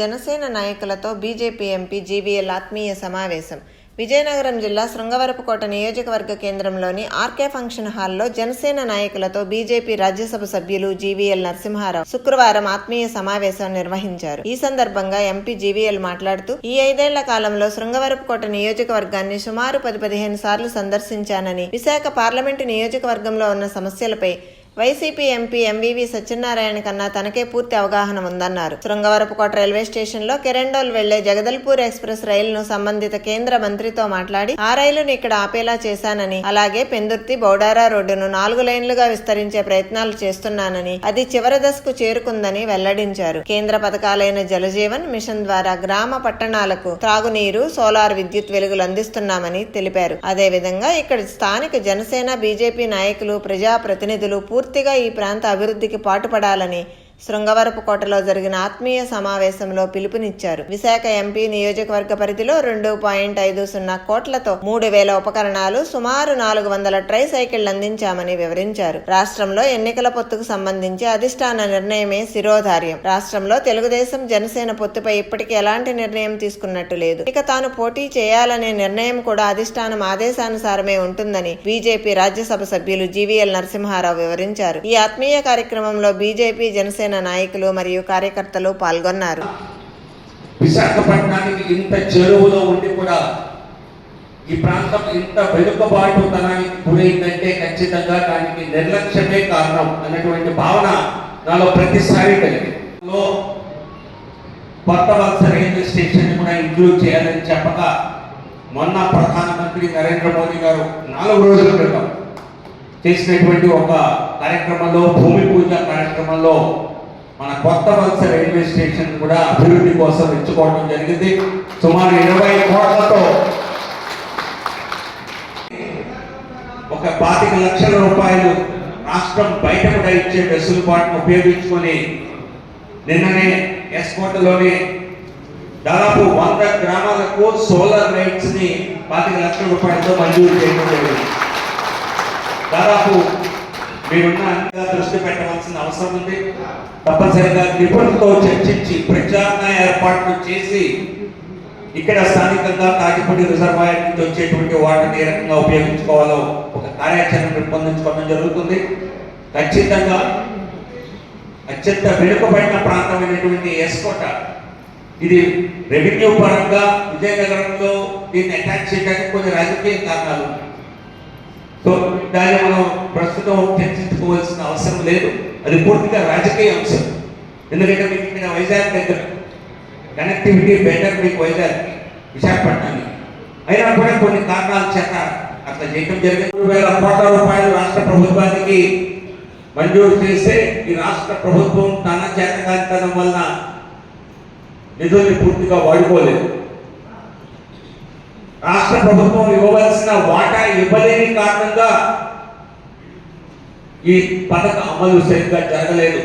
జనసేన నాయకులతో BJP MP GVL ఆత్మీయ సమావేశం. విజయనగరం జిల్లా శృంగవరపుకోట నియోజకవర్గ కేంద్రంలోని ఆర్కే ఫంక్షన్ హాల్లో జనసేన నాయకులతో బీజేపీ రాజ్యసభ సభ్యులు జీవీఎల్ నరసింహారావు శుక్రవారం ఆత్మీయ సమావేశం నిర్వహించారు. ఈ సందర్భంగా ఎంపీ జీవీఎల్ మాట్లాడుతూ ఈ ఐదేళ్ళ కాలంలో శృంగవరపుకోట నియోజకవర్గాన్ని సుమారు పది పదిహేను సార్లు సందర్శించానని విశాఖ పార్లమెంటు నియోజకవర్గంలో ఉన్న సమస్యలపై వైసీపీ ఎంపీ ఎంవీవీ సత్యనారాయణ కన్నా తనకే పూర్తి అవగాహన ఉందన్నారు. శృంగవరపుకోట రైల్వే స్టేషన్లో కెరెండోల్ వెళ్ళే జగదల్పూర్ ఎక్స్ప్రెస్ రైలును సంబంధిత కేంద్ర మంత్రితో మాట్లాడి ఆ రైలును ఇక్కడ ఆపేలా చేశానని అలాగే పెందుర్తి బౌడారా రోడ్డును నాలుగు లైన్లుగా విస్తరించే ప్రయత్నాలు చేస్తున్నానని అది చివరి దశకు చేరుకుందని వెల్లడించారు. కేంద్ర పథకాలైన జలజీవన్ మిషన్ ద్వారా గ్రామ పట్టణాలకు త్రాగునీరు సోలార్ విద్యుత్ వెలుగులు అందిస్తున్నామని తెలిపారు. అదేవిధంగా ఇక్కడ స్థానిక జనసేన బీజేపీ నాయకులు ప్రజా ప్రతినిధులు పూర్తిగా ఈ ప్రాంత అభివృద్ధికి పాటుపడాలని శృంగవరపు కోటలో జరిగిన ఆత్మీయ సమావేశంలో పిలుపునిచ్చారు. విశాఖ ఎంపీ నియోజకవర్గ పరిధిలో రెండు పాయింట్ ఐదు సున్నా కోట్లతో మూడు వేల ఉపకరణాలు సుమారు నాలుగు వందల ట్రై సైకిళ్ళు అందించామని వివరించారు. రాష్ట్రంలో ఎన్నికల పొత్తుకు సంబంధించి అధిష్టాన నిర్ణయమే శిరోధార్యం. రాష్ట్రంలో తెలుగుదేశం జనసేన పొత్తుపై ఇప్పటికీ ఎలాంటి నిర్ణయం తీసుకున్నట్టు లేదు. ఇక తాను పోటీ చేయాలనే నిర్ణయం కూడా అధిష్టానం ఆదేశానుసారమే ఉంటుందని బీజేపీ రాజ్యసభ సభ్యులు జీవీఎల్ నరసింహారావు వివరించారు. ఈ ఆత్మీయ కార్యక్రమంలో బీజేపీ జనసేన నాయకులు మరియు కార్యకర్తలు పాల్గొన్నారు. విశాఖపట్నానికి ఇంత చెరువులో ఉండి కూడా ఈ ప్రాంతం ఇంత వెనుకబాటుతనానికి గురైందంటే ఖచ్చితంగా దానికి నిర్లక్ష్యమే కారణం అన్నటువంటి భావన నాలో ప్రతిసారి కలిగింది. కొత్త వలస రైల్వే స్టేషన్ కూడా ఇంక్లూడ్ చేయాలని చెప్పక మొన్న ప్రధానమంత్రి నరేంద్ర మోదీ గారు నాలుగు రోజుల క్రితం చేసినటువంటి ఒక కార్యక్రమంలో భూమి పూజ కార్యక్రమంలో మన కొత్త వలస రైల్వే స్టేషన్ కూడా అభివృద్ధి కోసం ఎంచుకోవడం జరిగింది. సుమారు ఇరవై కోట్లతో ఒక పాతిక లక్షల రూపాయలు రాష్ట్రం బయట కూడా ఇచ్చే వెసులుబాటును ఉపయోగించుకొని నిన్ననే ఎస్కోటలోని దాదాపు వంద గ్రామాలకు సోలార్ లైట్స్ని పాతిక లక్షల రూపాయలతో మంజూరు చేయడం జరిగింది. దాదాపు మీరున్న దృష్టి పెట్టవలసిన అవసరం ఉంది. తప్పనిసరిగా నిపుణులతో చర్చించి ప్రచారణ ఏర్పాట్లు చేసి ఇక్కడ స్థానికంగా కాకిపూడి రిజర్వాయర్ నుంచి వచ్చేటువంటి వాటిని ఏ రకంగా ఉపయోగించుకోవాలో ఒక కార్యాచరణ రూపొందించుకోవడం జరుగుతుంది. ఖచ్చితంగా అత్యంత వెనుకబడిన ప్రాంతమైనటువంటి ఎస్కోట ఇది రెవెన్యూ పరంగా విజయనగరంలో దీన్ని అటాచ్ చేయడానికి కొన్ని రాజకీయ కారణాలు ఉన్నాయి. సో దాన్ని మనం ప్రస్తుతం చర్చించుకోవాల్సిన అవసరం లేదు. అది పూర్తిగా రాజకీయ అంశం. ఎందుకంటే మీకు ఇక్కడ వైజాగ్ దగ్గర కనెక్టివిటీ బెటర్ మీకు వైజాగ్ విశాఖపట్నానికి. అయినా కూడా కొన్ని కారణాల చేత అట్లా చేయటం జరిగింది. మూడు వేల కోట్ల రూపాయలు రాష్ట్ర ప్రభుత్వానికి మంజూరు చేస్తే ఈ రాష్ట్ర ప్రభుత్వం తన చేతకాంతనం వలన నిధుల్ని పూర్తిగా వాడుకోలేదు. రాష్ట్ర ప్రభుత్వం ఇవ్వవలసిన వాటా ఇవ్వలేని కారణంగా ఈ పథకం అమలు సరిగ్గా జరగలేదు.